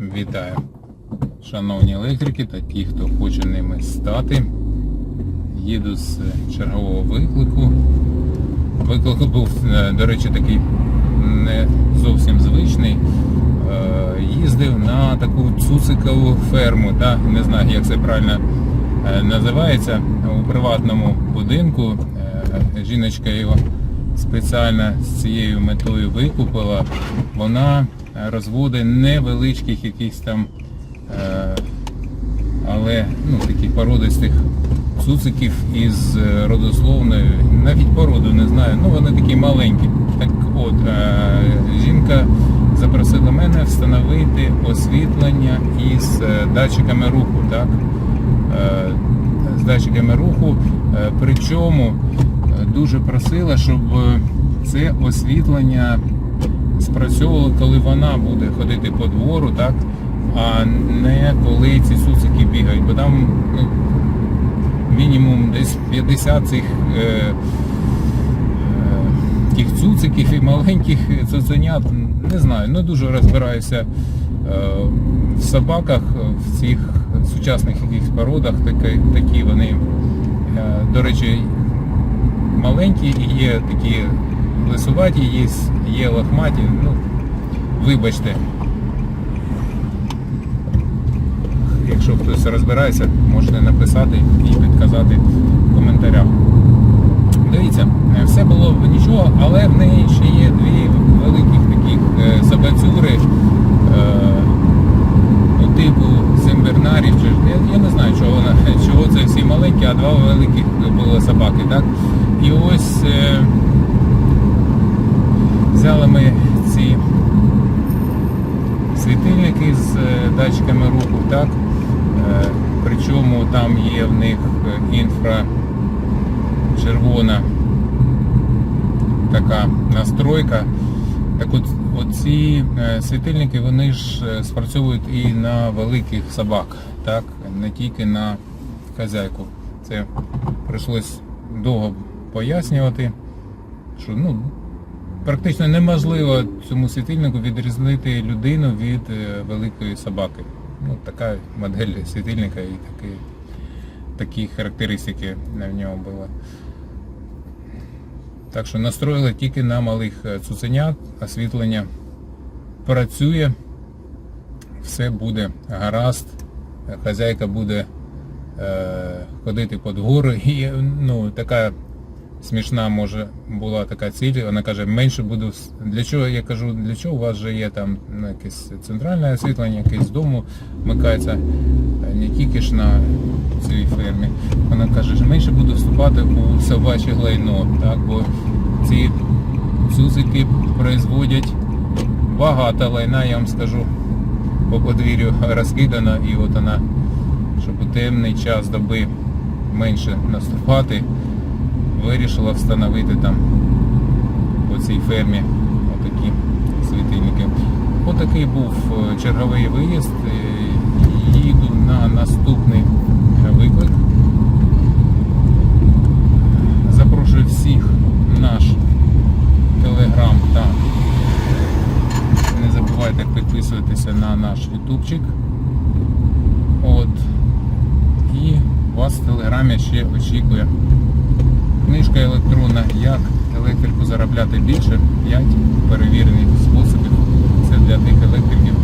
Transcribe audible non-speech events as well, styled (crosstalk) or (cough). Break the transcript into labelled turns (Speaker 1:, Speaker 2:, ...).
Speaker 1: Вітаю, шановні електрики та ті, хто хоче ними стати. Їду з чергового виклику. Виклик був, е, до речі, такий не зовсім звичний. Е, Їздив на таку цуцикову ферму, та, не знаю, як це правильно е, називається, у приватному будинку. Жіночка його спеціально з цією метою викупила. Вона розводить невеличких якихось там, е, але ну, таких породистих цуциків із е, родословною, навіть породу не знаю, ну вони такі маленькі. Так от, е, жінка запросила мене встановити освітлення із датчиками руху. Так? З датчиками руху. Причому дуже просила, щоб це освітлення спрацьовувало, коли вона буде ходити по двору, так? а не коли ці цуцики бігають. Бо там ну, мінімум десь 50 цих е, е, тих цуциків і маленьких цуценят. Не знаю, не дуже розбираюся е, в собаках, в цих сучасних якихось породах, такі, такі вони, е, до речі, маленькі і є такі лисуваті, є, лохматі. Ну, вибачте. Якщо хтось розбирається, можете написати і підказати в коментарях. Дивіться, е, все було б нічого, але в неї ще є дві великих таких е, собацюри, е, ну, типу Симбернарів, я, я не знаю, чого вона, (laughs) чого це всі маленькі, а два великих були собаки, так? І ось е, взяли ми ці світильники з е, датчиками руху, так? Е, Причому там є в них е, інфрачервона така настройка. Так от оці світильники вони ж спрацьовують і на великих собак, так? не тільки на хазяйку. Це прийшлось довго пояснювати, що ну, практично неможливо цьому світильнику відрізнити людину від е, великої собаки. Ну, така модель світильника і такі, такі характеристики в ньому були. Так що настроїли тільки на малих е, цуценят, освітлення працює, все буде гаразд, хазяйка буде е, ходити по двору і ну, така смішна може була така ціль. Вона каже, менше буду. Для чого я кажу, для чого у вас же є там ну, якесь центральне освітлення, якесь з дому вмикається, е, не тільки ж на цій фермі. Вона каже, що менше буду вступати у собаче лайно, так, бо ці цуцики производять багато лайна, я вам скажу, по подвір'ю розкидано, і от вона, щоб у темний час доби менше наступати, вирішила встановити там по цій фермі отакі світильники. Отакий був е, черговий виїзд. Е, Їду на наступний виклик. Запрошую всіх наш телеграм та не забувайте підписуватися на наш ютубчик. От. І вас в телеграмі ще очікує книжка електронна Як електрику заробляти більше. 5 перевірених способів. Це для тих електриків,